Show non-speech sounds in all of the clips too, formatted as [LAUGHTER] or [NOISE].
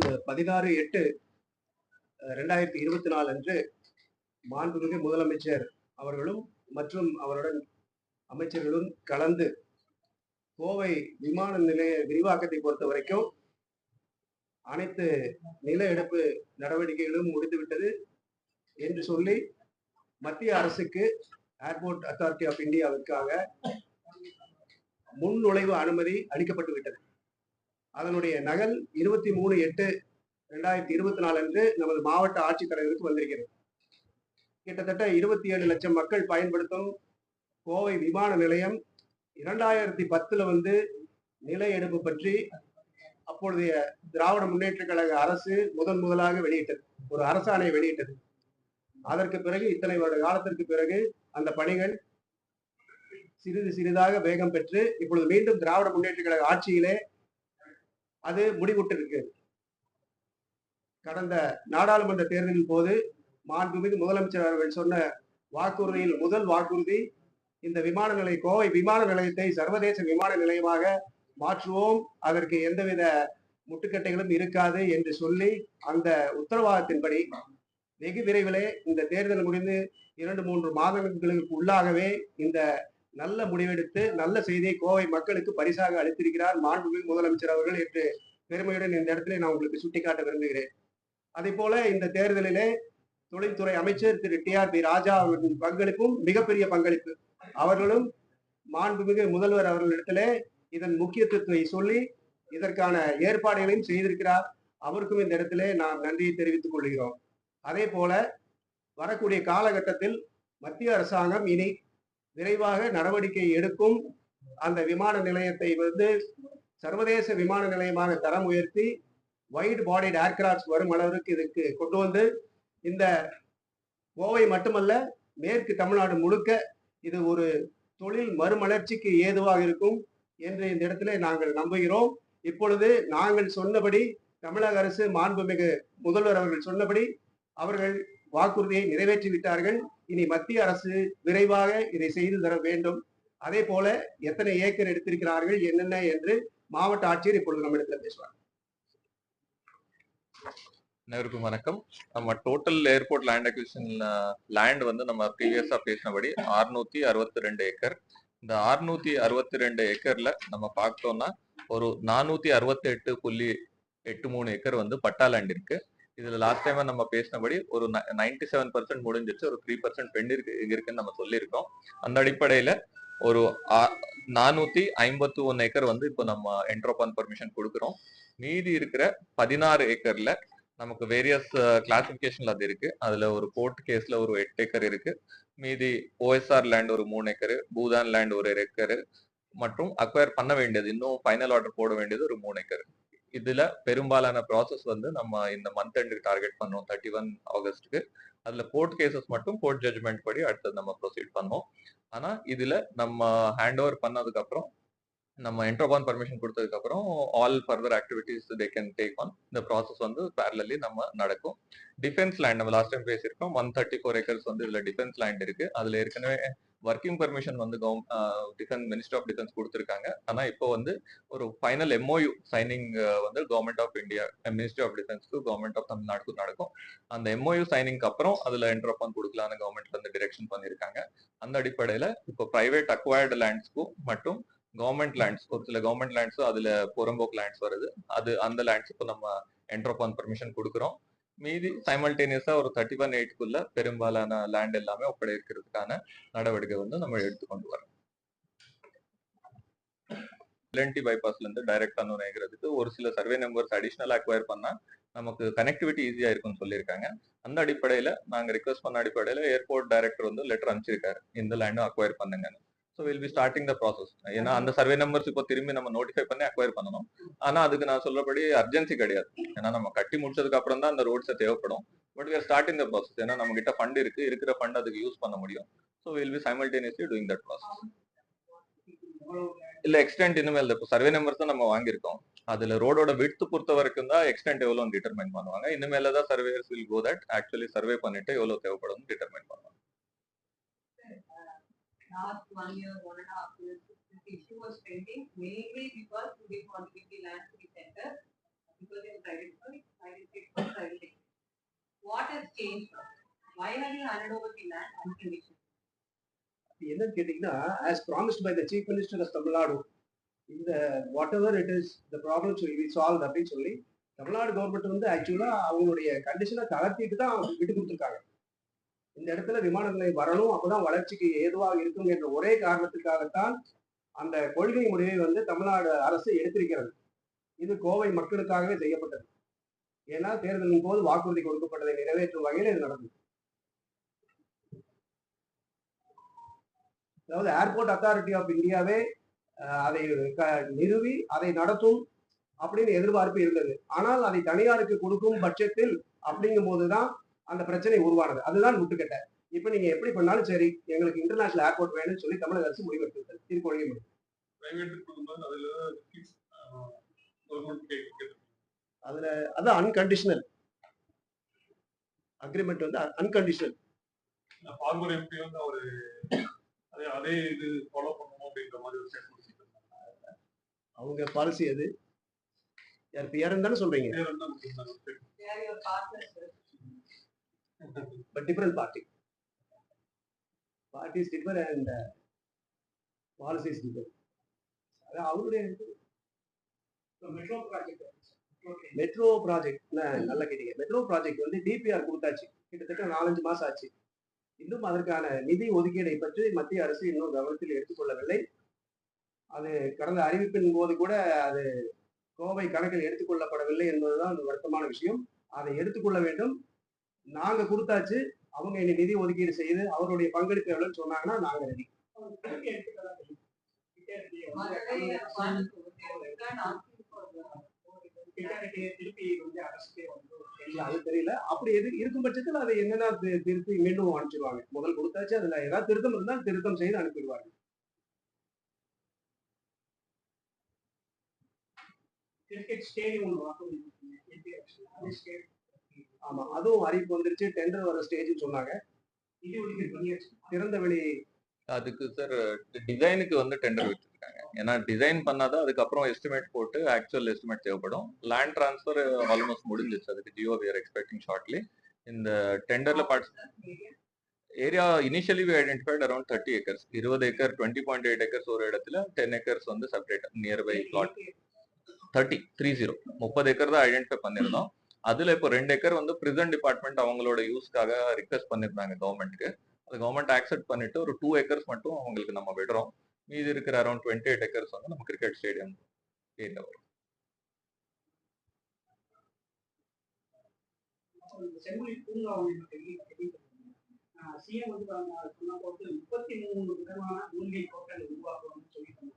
கடந்த பதினாறு எட்டு ரெண்டாயிரத்தி இருபத்தி நாலு அன்று மாண்புமிகு முதலமைச்சர் அவர்களும் மற்றும் அவருடன் அமைச்சர்களும் கலந்து கோவை விமான நிலைய விரிவாக்கத்தை பொறுத்த வரைக்கும் அனைத்து நில எடுப்பு நடவடிக்கைகளும் முடிந்துவிட்டது என்று சொல்லி மத்திய அரசுக்கு ஏர்போர்ட் அத்தாரிட்டி ஆஃப் இந்தியாவிற்காக முன் நுழைவு அனுமதி அளிக்கப்பட்டு விட்டது. அதனுடைய நகல் இருபத்தி மூணு எட்டு ரெண்டாயிரத்தி இருபத்தி நாலு அன்று நமது மாவட்ட ஆட்சித்தலைவருக்கு வந்திருக்கிறது. கிட்டத்தட்ட இருபத்தி ஏழு லட்சம் மக்கள் பயன்படுத்தும் கோவை விமான நிலையம் இரண்டாயிரத்தி பத்துல வந்து நில எடுப்பு பற்றி அப்பொழுதைய திராவிட முன்னேற்ற கழக அரசு முதன் முதலாக வெளியிட்டது. ஒரு அரசாணை வெளியிட்டது. அதற்கு பிறகு இத்தனை வருட காலத்திற்கு பிறகு அந்த பணிகள் சிறிது சிறிதாக வேகம் பெற்று இப்பொழுது மீண்டும் திராவிட முன்னேற்ற கழக ஆட்சியிலே அது முடிவுற்றிருக்கிறது கடந்த நாடாளுமன்ற தேர்தலின் போது மாண்புமிகு முதலமைச்சர் அவர்கள் சொன்ன வாக்குறுதியில் முதல் வாக்குறுதி இந்த விமான நிலைய கோவை விமான நிலையத்தை சர்வதேச விமான நிலையமாக மாற்றுவோம். அதற்கு எந்தவித முட்டுக்கட்டைகளும் இருக்காது என்று சொல்லி அந்த உத்தரவாதத்தின்படி வெகு விரைவிலே இந்த தேர்தல் முடிந்து இரண்டு மூன்று மாதங்களுக்கு உள்ளாகவே இந்த நல்ல முடிவெடுத்து நல்ல செய்தியை கோவை மக்களுக்கு பரிசாக அளித்திருக்கிறார் மாண்புமிகு முதலமைச்சர் அவர்கள் என்று பெருமையுடன் இந்த இடத்துல நான் உங்களுக்கு சுட்டிக்காட்ட விரும்புகிறேன். அதே போல இந்த தேர்தலிலே தொழில்துறை அமைச்சர் Thiru T R B Raja அவர்களின் பங்களிப்பும் மிகப்பெரிய பங்களிப்பு. அவர்களும் மாண்புமிகு முதல்வர் அவர்களிடத்திலே இதன் முக்கியத்துவத்தை சொல்லி இதற்கான ஏற்பாடுகளையும் செய்திருக்கிறார். அவருக்கும் இந்த இடத்திலே நாம் நன்றியை தெரிவித்துக் கொள்கிறோம். அதே போல வரக்கூடிய காலகட்டத்தில் மத்திய அரசாங்கம் இனி விரைவாக நடவடிக்கை எடுக்கும். அந்த விமான நிலையத்தை வந்து சர்வதேச விமான நிலையமாக தரம் உயர்த்தி வைட் பாடிட் ஏர்கிராப்ட்ஸ் வரும் அளவிற்கு இதுக்கு கொண்டு வந்து இந்த கோவை மட்டுமல்ல மேற்கு தமிழ்நாடு முழுக்க இது ஒரு தொழில் மறுமலர்ச்சிக்கு ஏதுவாக இருக்கும் என்று இந்த இடத்துல நாங்கள் நம்புகிறோம். இப்பொழுது நாங்கள் சொன்னபடி தமிழக அரசு மாண்புமிகு முதல்வர் அவர்கள் சொன்னபடி அவர்கள் வாக்குறுதியை நிறைவேற்றி விட்டார்கள் இனி மத்திய அரசு விரைவாக இதை செய்து தர வேண்டும். அதே போல எத்தனை ஏக்கர் எடுத்திருக்கிறார்கள் என்னென்ன என்று மாவட்ட ஆட்சியர் இப்பொழுது நம்ம இடத்துல பேசுவார். அனைவருக்கும் வணக்கம். நம்ம total airport land acquisition land வந்து நம்ம ப்ரீவியஸா பேசினபடி அறுநூத்தி அறுபத்தி ரெண்டு ஏக்கர். இந்த அறுநூத்தி அறுபத்தி ரெண்டு ஏக்கர்ல நம்ம பார்த்தோம்னா ஒரு நானூத்தி அறுபத்தி எட்டு புள்ளி எட்டு மூணு ஏக்கர் வந்து பட்டா லேண்ட் இருக்கு. இதுல லாஸ்ட் டைம் நம்ம பேசினபடி ஒரு நைன்டி செவன் பர்சன்ட் முடிஞ்சிருச்சு. ஒரு த்ரீ பர்சன்ட் பெண்ட் இருக்கு இருக்குன்னு நம்ம சொல்லியிருக்கோம். அந்த அடிப்படையில ஒரு நானூத்தி ஐம்பத்தி ஒன்னு ஏக்கர் வந்து இப்போ நம்ம என்ட்ரோபான் பர்மிஷன் கொடுக்குறோம். மீதி இருக்கிற பதினாறு ஏக்கர்ல நமக்கு வேரியஸ் கிளாசிபிகேஷன்ல அது இருக்கு. அதுல ஒரு கோர்ட் கேஸ்ல ஒரு எட்டு ஏக்கர் இருக்கு. மீதி ஓஎஸ்ஆர் லேண்ட் ஒரு மூணு ஏக்கர் பூதான் லேண்ட் ஒரு ஏக்கர் மற்றும் அக்வயர் பண்ண வேண்டியது இன்னும் ஃபைனல் ஆர்டர் போட வேண்டியது ஒரு மூணு ஏக்கர். இதுல பெரும்பாலான ப்ராசஸ் வந்து நம்ம இந்த மந்த் எண்டுக்கு டார்கெட் பண்ணோம் தேர்ட்டி ஒன் ஆகஸ்ட்டுக்கு அதுல கோர்ட் கேசஸ் மட்டும் கோர்ட் ஜட்ஜ்மெண்ட் படி அடுத்தது நம்ம ப்ரொசீட் பண்ணோம். ஆனா இதுல நம்ம ஹேண்ட் ஓவர் பண்ணதுக்கு அப்புறம் நம்ம என்ட்ரோபான் பர்மிஷன் கொடுத்ததுக்கு அப்புறம் all further activities they can take on இந்த ப்ராசஸ் வந்து பேரலி நம்ம நடக்கும். டிஃபென்ஸ் லேண்ட் நம்ம லாஸ்ட் டைம் பேசியிருக்கோம். ஒன் தேர்ட்டி ஃபோர் ஏக்கர்ஸ் வந்து இதுல டிஃபென்ஸ் லேண்ட் இருக்கு. அதுல ஏற்கனவே ஒர்க்கிங் பர்மிஷன் வந்து டிஃபென்ஸ் மினிஸ்டர் ஆஃப் டிஃபென்ஸ் கொடுத்துருக்காங்க. ஆனா இப்போ வந்து ஒரு ஃபைனல் எம்ஓயு சைனிங் வந்து government of India ministry of டிஃபென்ஸ்க்கு government of தமிழ்நாடுக்கும் நடக்கும். அந்த எம்ஓயு சைனிங்க்கு அப்புறம் அதுல என்ட்ரோப்பான் கொடுக்கலான்னு கவர்மெண்ட்ல இருந்து டிரெக்ஷன் பண்ணியிருக்காங்க அந்த அடிப்படையில இப்போ பிரைவேட் அக்வயர்டு லேண்ட்ஸ்க்கும் மட்டும் கவர்மெண்ட் லேண்ட்ஸ் ஒரு சில கவர்மெண்ட் லேண்ட்ஸும் அதுல புறம்போக்கு லேண்ட்ஸ் வருது. அது அந்த லேண்ட்ஸ் இப்போ நம்ம என்ட்ரோப்பான் பர்மிஷன் கொடுக்குறோம். மீதி சைமல்டேனியஸா ஒரு தேர்ட்டி ஒன் எயிட்குள்ள பெரும்பாலான லேண்ட் எல்லாமே ஒப்படைக்கிறதுக்கான நடவடிக்கை வந்து நம்ம எடுத்துக்கொண்டு வரோம். எல்என்டி பைபாஸ்ல இருந்து டைரக்ட் அனுனைகிறதுக்கு ஒரு சில சர்வே நம்பர்ஸ் அடிஷனல் அக்வயர் பண்ணா நமக்கு கனெக்டிவிட்டி ஈஸியா இருக்கும்னு சொல்லியிருக்காங்க. அந்த அடிப்படையில நாங்க ரிக்வஸ்ட் பண்ண அடிப்படையில ஏர்போர்ட் டைரக்டர் வந்து லெட்டர் அனுப்பிச்சிருக்காரு. இந்த லேண்டும் அக்வயர் பண்ணுங்கன்னு. So will be starting the process ஏன்னா அந்த சர்வே நம்பர்ஸ் இப்போ திரும்பி நம்ம நோட்டிஃபை பண்ணி அக்வயர் பண்ணணும். ஆனா அதுக்கு நான் சொல்றபடி அர்ஜென்சி கிடையாது. ஏன்னா நம்ம கட்டி முடிச்சதுக்கு அப்புறம் தான் அந்த ரோட்ஸை தேவைப்படும். But we are starting the process ஏன்னா நம்ம கிட்ட ஃபண்ட் இருக்கு. இருக்கிற ஃபண்ட் அதுக்கு யூஸ் பண்ண முடியும். So will be simultaneously doing that process இல்ல எக்ஸ்டென்ட் இனிமேல் இப்போ சர்வே நம்பர்ஸ் தான் நம்ம வாங்கியிருக்கோம். அதுல ரோடோட விட்த் பொறுத்த வரைக்கும் தான் எக்ஸ்டென்ட் எவ்வளவு டிட்டர்மைன் பண்ணுவாங்க. இனிமேல தான் surveyors will go that actually survey பண்ணிட்டு எவ்வளவு தேவைப்படும் டிட்டர்மைன் பண்ணுவாங்க. Last one year, one and a half years, this issue was pending mainly because we didn't want to give the land to the center. because it was identified, private for private. What has changed? Why have you handed over the land unconditionally? என்னன்னு கேட்டீங்கன்னா as promised by the chief minister of Tamil Nadu இந்த whatever it is the problems we solve அப்படின்னு சொல்லி Tamil Nadu government வந்து ஆக்சுவலா அவங்களுடைய கண்டிஷனை தளர்த்திட்டு தான் விட்டு கொடுத்துருக்காங்க இந்த இடத்துல விமான நிலையம் வரணும் அப்பதான் வளர்ச்சிக்கு ஏதுவாக இருக்கும் என்ற ஒரே காரணத்துக்காகத்தான் அந்த கொள்கை முடிவை வந்து தமிழ்நாடு அரசு எடுத்திருக்கிறது. இது கோவை மக்களுக்காகவே செய்யப்பட்டது. ஏன்னா தேர்தலின் போது வாக்குறுதி கொடுக்கப்பட்டதை நிறைவேற்றும் வகையில் இது நடந்தது. அதாவது ஏர்போர்ட் அத்தாரிட்டி ஆஃப் இந்தியாவே அதை க- நிறுவி அதை நடத்தும் அப்படின்னு எதிர்பார்ப்பு இருந்தது. ஆனால் அதை தனியாருக்கு கொடுக்கும் பட்சத்தில் அப்படிங்கும் போதுதான் அந்த பிரச்சனை உருவானது. அதுதான் முட்டுக்கட்டை. இப்ப நீங்க எப்படி பண்ணாலும் சரி எங்களுக்கு இன்டர்நேஷனல் ஏர்போர்ட் வேணும்னு சொல்லி தமிழக அரசு முடிவெடுத்தது திருக்கொழிய முடியும் பிரைவேட் கொடுக்கும்போது அதுல அது அன்கண்டிஷனல் அக்ரிமெண்ட் வந்து அன்கண்டிஷனல் ஃபார்மர் எம்பி வந்து அவரு அதே அதே இது ஃபாலோ பண்ணணும் அப்படின்ற மாதிரி ஒரு கொடுத்துருக்காங்க. அவங்க பாலிசி அது யார் பிஆர் தானே சொல்றீங்க. [LAUGHS] but different party. Parties differ and uh, policies differ. அது அவருடைய மெட்ரோ ப்ராஜெக்ட் மெட்ரோ ப்ராஜெக்ட் நல்லா கேட்டீங்க. மெட்ரோ ப்ராஜெக்ட் வந்து டிபிஆர் கொடுத்தாச்சு. கிட்டத்தட்ட நாலஞ்சு மாசம் ஆச்சு. இன்னும் அதற்கான நிதி ஒதுக்கீடை பற்றி மத்திய அரசு இன்னும் கவனத்தில் எடுத்துக்கொள்ளவில்லை. அது கடந்த அறிவிப்பின் போது கூட அது கோவை கணக்கில் எடுத்துக்கொள்ளப்படவில்லை என்பதுதான் வருத்தமான விஷயம். அதை எடுத்துக்கொள்ள வேண்டும். நாங்க கொடுத்தாச்சு அவங்க என்ன நிதி ஒதுக்கீடு செய்து அவருடைய பங்கெடுப்பு எவ்வளவுன்னு சொன்னாங்கன்னா நாங்க ரெடி அது தெரியல. அப்படி எது இருக்கும் பட்சத்தில் அதை என்னென்ன திருத்தி மீண்டும் அனுப்பிச்சிருவாங்க. முதல் கொடுத்தாச்சு அதுல ஏதாவது திருத்தம் இருந்தால் திருத்தம் செய்து அனுப்பிடுவாங்க. கிரிக்கெட் ஸ்டேடியம் ஆமா அதுவும் அறிவிப்பு வந்துருச்சு டெண்டர் வர ஸ்டேஜ்னு சொன்னாங்க. திறந்த வெளி. அதுக்கு சார் டிசைனுக்கு வந்து டெண்டர் வச்சிருக்காங்க. ஏன்னா டிசைன் பண்ணாதான் அதுக்கப்புறம் எஸ்டிமேட் போட்டு ஆக்சுவல் எஸ்டிமேட் தேவைப்படும். லேண்ட் ட்ரான்ஸ்ஃபர் ஆல்மோஸ்ட் முடிஞ்சிச்சு அதுக்கு ஜியோ வி ஆர் எக்ஸ்பெக்டிங் ஷார்ட்லி இந்த டெண்டர்ல participate area initially we identified around thirty acres இருபது acre twenty point eight acres ஒரு இடத்துல டென் ஏக்கர்ஸ் வந்து separate nearby plot thirty three zero முப்பது ஏக்கர் தான் ஐடென்டிஃபை பண்ணியிருந்தோம். அதுல இப்போ ரெண்டு ஏக்கர் வந்து பிரிசன் டிபார்ட்மெண்ட் அவங்களோட யூஸ்க்காக ரிக்வஸ்ட் பண்ணியிருந்தாங்க கவர்மெண்ட்க்கு அது கவர்மெண்ட் ஆக்செப்ட் பண்ணிட்டு ஒரு டூ ஏக்கர்ஸ் மட்டும் அவங்களுக்கு நம்ம விடுறோம். மீதி இருக்கிற அரௌண்ட் டுவெண்ட்டி எயிட் ஏக்கர்ஸ் வந்து நம்ம கிரிக்கெட் ஸ்டேடியம் ஏரியா வரும். செம்மொழி பூங்கா சிஎம் வந்து சொன்ன முப்பத்தி மூணு விதமான மூலிகை தோட்டங்கள் உருவாக்குவாங்கன்னு சொல்லிட்டாங்க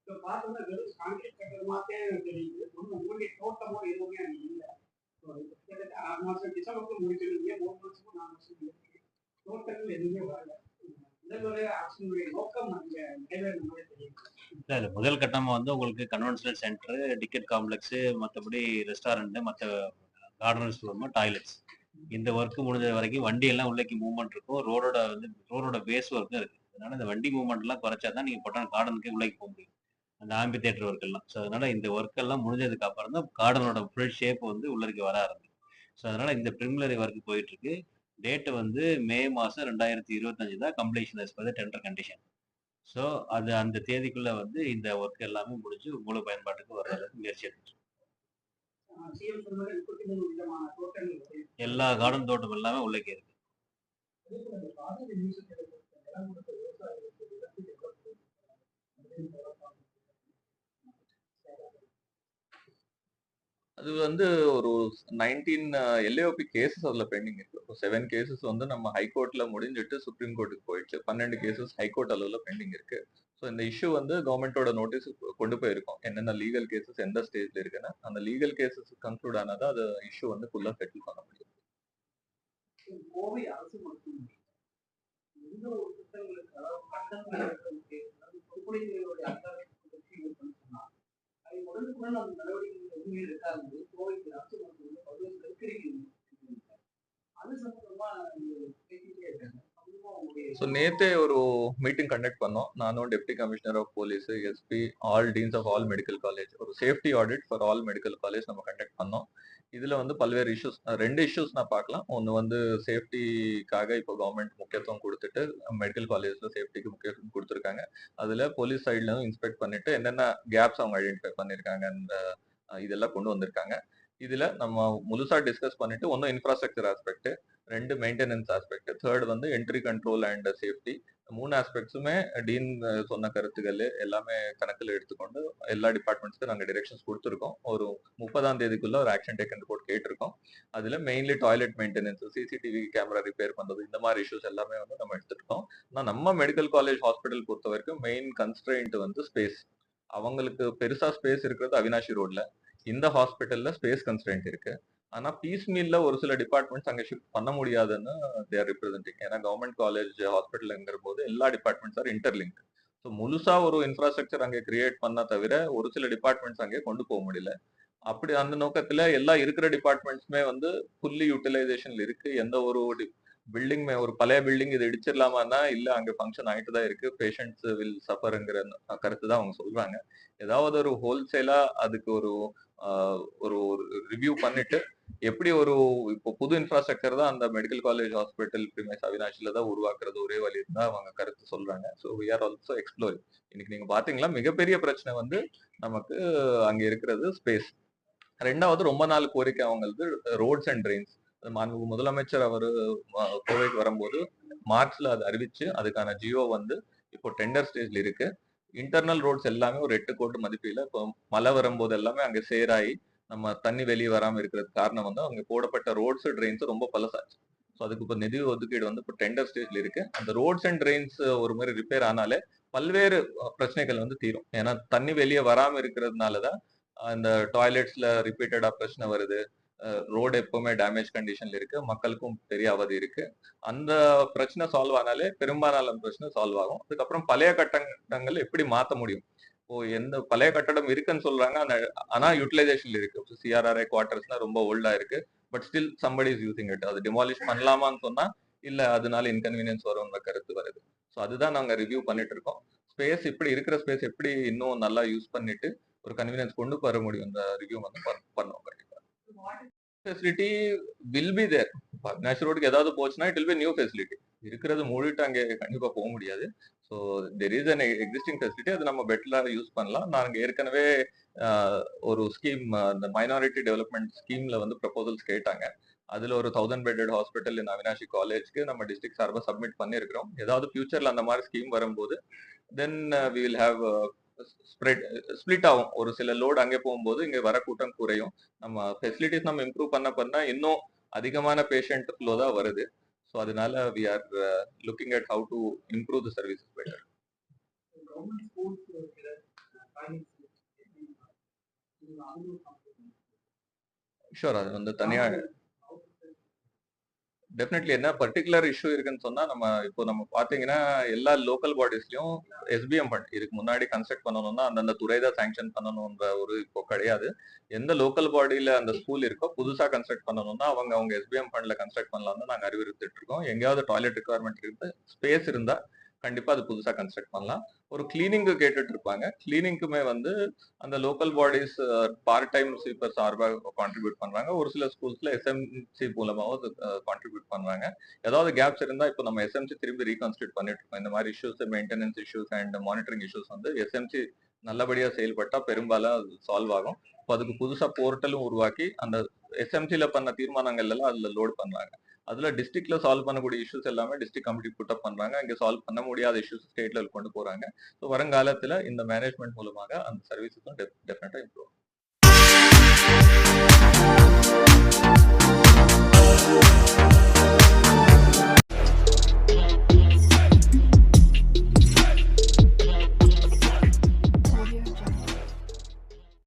இப்போ பார்த்தோம்னா வெறும் கான்கிரீட் கட்டடமாத்தே தெரியுது. ஒன்றும் மூலிகை தோட்டமோ எதுவுமே அங்கே இல்லை. ஆறு மாசம் டிசம்பருக்கு முடிச்சிருந்தீங்க மூணு வருஷமும் நாலு வருஷம் டோட்டல் எதுவுமே வரல. இல்ல முதல் கட்டமா வந்து உங்களுக்கு கன்வென்ஷனல் சென்டர் டிக்கெட் காம்ப்ளெக்ஸ் மற்றபடி ரெஸ்டாரண்ட் மற்ற கார்டன்ஸ் ரூம் டாய்லெட்ஸ் இந்த ஒர்க் முடிஞ்ச வரைக்கும் வண்டி எல்லாம் உள்ளேக்கு மூவ்மெண்ட் இருக்கும். ரோடோட வந்து ரோடோட பேஸ் ஒர்க்கும் இருக்கு. அதனால இந்த வண்டி மூவ்மெண்ட் எல்லாம் குறைச்சா தான் நீங்க பொட்டான் கார்டனுக்கு உள்ளக்கு போக முடியும். அந்த ஆம்பி தேட்டர் ஒர்க் எல்லாம். ஸோ அதனால இந்த ஒர்க் எல்லாம் முடிஞ்சதுக்கு அப்புறம் தான் கார்டனோட ஃபுல் ஷேப் வந்து உள்ளருக்கு வர ஆரம்பிச்சு ஸோ அதனால இந்த ப்ரிமிலரி ஒர்க் போயிட்டு இருக்கு வந்து மே மாதம் ரெண்டாயிரத்தி இருபத்தஞ்சு தான் completion as per tender condition so அது அந்த தேதிக்குள்ள வந்து இந்த ஒர்க் எல்லாமே முடிஞ்சு முழு பயன்பாட்டுக்கு வர்றதுக்கு முயற்சி எடுத்துருக்கு எல்லா கார்டன் தோட்டம் எல்லாமே உள்ளே இருக்கு Thank you. அது வந்து ஒரு நைன்டீன் எல்ஏஓபி கேசஸ் அதுல பெண்டிங் இருக்கு. செவன் கேசஸ் வந்து நம்ம ஹைகோர்ட்ல முடிஞ்சிட்டு சுப்ரீம் கோர்ட்டுக்கு போயிடுச்சு. பன்னெண்டு கேசஸ் ஹைகோர்ட் அளவுல பெண்டிங் இருக்கு. ஸோ இந்த இஷ்யூ வந்து கவர்மெண்டோட நோட்டீஸ் கொண்டு போயிருக்கோம். என்னென்ன லீகல் கேசஸ் எந்த ஸ்டேஜ்ல இருக்குன்னா அந்த லீகல் கேசஸ் கன்க்ளூட் ஆனதா அது இஷ்யூ வந்து ஃபுல்லா செட்டில் பண்ண முடியும். கோவை அரசு மட்டும் எந்த ஒரு திட்டங்களுக்கு அதாவது பொதுப்பணிகளுடைய அத்தாட்சி சொன்னா அது சம்பந்தமா நீங்க பேசிட்டே இருக்காங்க ஸோ நேத்தே ஒரு மீட்டிங் கண்டக்ட் பண்ணோம். நானும் deputy commissioner of police SP all deans of all medical college ஒரு safety audit for all medical college நம்ம கண்டக்ட் பண்ணோம். இதுல வந்து பல்வேறு இஷ்யூஸ் ரெண்டு இஷ்யூஸ் நான் பார்க்கலாம். ஒன்று வந்து சேஃப்டிக்காக இப்போ கவர்மெண்ட் முக்கியத்துவம் கொடுத்துட்டு மெடிக்கல் காலேஜில் சேஃப்டிக்கு முக்கியத்துவம் கொடுத்துருக்காங்க. அதுல போலீஸ் சைட்லேருந்து இன்ஸ்பெக்ட் பண்ணிட்டு என்னென்ன கேப்ஸ் அவங்க ஐடென்டிஃபை பண்ணிருக்காங்க அந்த இதெல்லாம் கொண்டு வந்திருக்காங்க. இதுல நம்ம முழுசா டிஸ்கஸ் பண்ணிட்டு ஒன்றும் இன்ஃப்ராஸ்ட்ரக்சர் ஆஸ்பெக்ட் ரெண்டு மெயின்டெனன்ஸ் ஆஸ்பெக்ட் தேர்ட் வந்து என்ட்ரி கண்ட்ரோல் அண்ட் சேஃப்டி மூணு ஆஸ்பெக்ட்ஸுமே டீன் சொன்ன கருத்துக்கள் எல்லாமே கணக்கில் எடுத்துக்கொண்டு எல்லா டிபார்ட்மெண்ட்ஸ்க்கு நாங்கள் டிரெக்ஷன்ஸ் கொடுத்துருக்கோம். ஒரு முப்பதாம் தேதிக்குள்ள ஒரு ஆக்ஷன் டேக்கன் ரிப்போர்ட் கேட்டிருக்கோம். அதில் mainly toilet maintenance CCTV camera repair பண்ணுறது இந்த மாதிரி இஷ்யூஸ் எல்லாமே வந்து நம்ம எடுத்துருக்கோம் ஆனால் நம்ம மெடிக்கல் காலேஜ் ஹாஸ்பிட்டல் பொறுத்த வரைக்கும் மெயின் கன்ஸ்ட்ரெயின்ட் வந்து ஸ்பேஸ் அவங்களுக்கு பெருசாக ஸ்பேஸ் இருக்கிறது அவினாஷி ரோட்ல இந்த ஹாஸ்பிட்டல்ல ஸ்பேஸ் கன்ஸ்ட்ரெயின்ட் இருக்குது ஆனா பீஸ் மீல்ல ஒரு சில டிபார்ட்மெண்ட்ஸ் அங்க ஷிஃப்ட் பண்ண முடியாதுன்னு தேர் ரிப்ரஸென்டிங் ஏன்னா கவர்மெண்ட் காலேஜ் ஹாஸ்பிட்டல்ங்கிற போது எல்லா டிபார்ட்மெண்ட்ஸ் ஆர் இன்டர்லிங்க் ஸோ முழுசா ஒரு இன்ஃப்ராஸ்ட்ரக்சர் அங்கே கிரியேட் பண்ண தவிர ஒரு சில டிபார்ட்மெண்ட்ஸ் அங்கே கொண்டு போக முடியல. அப்படி அந்த நோக்கத்துல எல்லா இருக்கிற டிபார்ட்மெண்ட்ஸுமே வந்து ஃபுல்லி யூட்டிலைசேஷன்ல இருக்கு. எந்த ஒரு பில்டிங் ஒரு பழைய பில்டிங் இது இடிச்சிடலாமான்னா இல்ல அங்க ஃபங்க்ஷன் ஆயிட்டு தான் இருக்கு பேஷண்ட்ஸ் வில் சஃபருங்கிற கருத்து தான் அவங்க சொல்றாங்க. ஏதாவது ஒரு ஹோல்சேலா அதுக்கு ஒரு ஒரு ரிவ்யூ பண்ணிட்டு எப்படி ஒரு இப்போ புது இன்ஃப்ராஸ்ட்ரக்சர் தான் அந்த மெடிக்கல் காலேஜ் ஹாஸ்பிட்டல் பிரிமைஸ் அவினாஷில தான் உருவாக்குறது ஒரே வழி தான் அவங்க கருத்து சொல்றாங்க. So we are also exploring இன்னைக்கு நீங்க பாத்தீங்களா மிகப்பெரிய பிரச்சனை வந்து நமக்கு அங்க இருக்கிறது ஸ்பேஸ் ரெண்டாவது ரொம்ப நாள் கோரிக்கை அவங்களது ரோட்ஸ் அண்ட் ட்ரெயின்ஸ் மாண்பு முதலமைச்சர் அவர் கோவைக்கு வரும்போது மார்ச்ல அது அறிவிச்சு அதுக்கான ஜியோ வந்து இப்போ டெண்டர் ஸ்டேஜ்ல இருக்கு. இன்டர்னல் ரோட்ஸ் எல்லாமே ஒரு எட்டு கோட்டு மதிப்பீல இப்போ மழை வரும்போது எல்லாமே அங்க சேராயி நம்ம தண்ணி வெளியே வராமல் இருக்கிறதுக்கு காரணம் வந்து அவங்க போடப்பட்ட ரோட்ஸ் ட்ரெயின்ஸ் ரொம்ப பழசாச்சு. ஸோ அதுக்கு இப்போ நிதி ஒதுக்கீடு வந்து இப்போ டெண்டர் ஸ்டேஜில் இருக்கு. அந்த ரோட்ஸ் அண்ட் ட்ரெயின்ஸ் ஒரு மாதிரி ரிப்பேர் ஆனாலே பல்வேறு பிரச்சனைகள் வந்து தீரும். ஏன்னா தண்ணி வெளியே வராமல் இருக்கிறதுனால தான் அந்த டாய்லெட்ஸில் ரிப்பீட்டடாக பிரச்சனை வருது. ரோடு எப்பவுமே டேமேஜ் கண்டிஷன்ல இருக்கு. மக்களுக்கும் பெரிய அவதி இருக்கு. அந்த பிரச்சனை சால்வ் ஆனாலே பெரும்பாலான பிரச்சனை சால்வ் ஆகும். அதுக்கப்புறம் பழைய கட்டங்கள் எப்படி மாற்ற முடியும்? இப்போ எந்த பழைய கட்டடம் இருக்குன்னு சொல்றாங்க. அந்த ஆனா யூட்டிலைசேஷன் இருக்கு. சிஆர்ஆர்ஐ குவார்டர்ஸ்லாம் ரொம்ப ஓல்டா இருக்கு. But still somebody is using it அது டிமாலிஷ் பண்ணலாமான்னு சொன்னா இல்ல அதனால இன்கன்வீனியன்ஸ் வரும்ன்ற கருத்து வருது. ஸோ அதுதான் நாங்க ரிவ்யூ பண்ணிட்டு இருக்கோம் ஸ்பேஸ் இப்படி இருக்கிற ஸ்பேஸ் எப்படி இன்னும் நல்லா யூஸ் பண்ணிட்டு ஒரு கன்வீனியன்ஸ் கொண்டு வர முடியும் இந்த ரிவ்யூ வந்து பண்- பண்ணுவோம் கண்டிப்பா. Facility will be there Avinash ரோடுக்கு ஏதாவது போச்சுன்னா it will be new facility இருக்கிறது மூடிட்டு அங்கே கண்டிப்பா போக முடியாது. So there is an existing facility அது நம்ம பெட்டரா யூஸ் பண்ணலாம். நாங்க ஏற்கனவே ஒரு ஸ்கீம் இந்த மைனாரிட்டி டெவலப்மெண்ட் ஸ்கீம்ல வந்து ப்ரப்போசல்ஸ் கேட்டாங்க. அதுல ஒரு தௌசண்ட் பெட்டட் ஹாஸ்பிட்டல் இந்த அவினாஷி காலேஜ்க்கு நம்ம டிஸ்ட்ரிக்ட் சார்பாக சப்மிட் பண்ணியிருக்கிறோம் ஏதாவது ஃபியூச்சரில் அந்த மாதிரி ஸ்கீம் வரும்போது then we will have spread split ஆகும். ஒரு சில லோடு அங்கே போகும்போது இங்கே வர கூட்டம் குறையும். நம்ம ஃபெசிலிட்டிஸ் நம்ம இம்ப்ரூவ் பண்ண பண்ண இன்னும் அதிகமான பேஷண்ட் ஃப்ளோ தான் வருது. ஸோ அதனால we are looking at how to improve the services better sure அது வந்து தனியாக டெஃபினெட்லி என்ன பர்டிகுலர் இஷ்யூ இருக்குன்னு சொன்னா நம்ம இப்போ நம்ம பாத்தீங்கன்னா எல்லா லோக்கல் பாடிஸ்லயும் எஸ்பிஎம் ஃபண்ட் இதுக்கு முன்னாடி கன்ஸ்ட்ரக்ட் பண்ணணும்னா அந்தந்த துறை தான் சாங்ஷன் பண்ணணும்ன்ற ஒரு இப்போ கிடையாது. எந்த லோக்கல் பாடியில அந்த ஸ்கூல் இருக்கோ புதுசா கன்ஸ்ட்ரக்ட் பண்ணணும்னா அவங்க அவங்க எஸ்பிஎம் ஃபண்ட்ல கன்ஸ்ட்ரக்ட் பண்ணலாம்னு நாங்க அறிவுறுத்திட்டு இருக்கோம். எங்கேயாவது டாய்லெட் ரெக்குவயர்மெண்ட் இருந்து ஸ்பேஸ் இருந்தா கண்டிப்பா அது புதுசா கன்ஸ்ட்ரக்ட் பண்ணலாம். ஒரு கிளீனிங்கு கேட்டுட்டு இருப்பாங்க கிளீனிங்க்குமே வந்து அந்த local bodies part time sweeper சார்பாக கான்ட்ரிபியூட் பண்றாங்க ஒரு சில ஸ்கூல்ஸ்ல எஸ்எம்சி மூலமாவும் கான்ட்ரிபியூட் பண்றாங்க ஏதாவது கேப்ஸ் இருந்தா இப்போ நம்ம எஸ்எம்சி திரும்பி ரீகன்ஸ்டியூட் பண்ணிட்டு இருக்கோம் இந்த மாதிரி issues maintenance issues and monitoring issues வந்து எஸ்எம்சி நல்லபடியா செயல்பட்டா பெரும்பாலும் அது சால்வ் ஆகும். இப்போ அதுக்கு புதுசா போர்ட்டலும் உருவாக்கி அந்த எஸ்எம்சில பண்ண தீர்மானங்கள் எல்லாம் அதுல லோட் பண்றாங்க அதுல டிஸ்ட்ரிக்ட்ல சால்வ் பண்ணக்கூடிய இஷ்யூஸ் எல்லாமே டிஸ்ட்ரிக்ட் கமிட்டி புட்டப் பண்றாங்க. அங்கே சால்வ் பண்ண முடியாத இஷ்யூஸ் ஸ்டேட் லெவல் கொண்டு போறாங்க. ஸோ வருங்காலத்துல இந்த மேனேஜ்மெண்ட் மூலமாக அந்த சர்வீசஸும் டெஃபினட்டா இம்ப்ரூவ்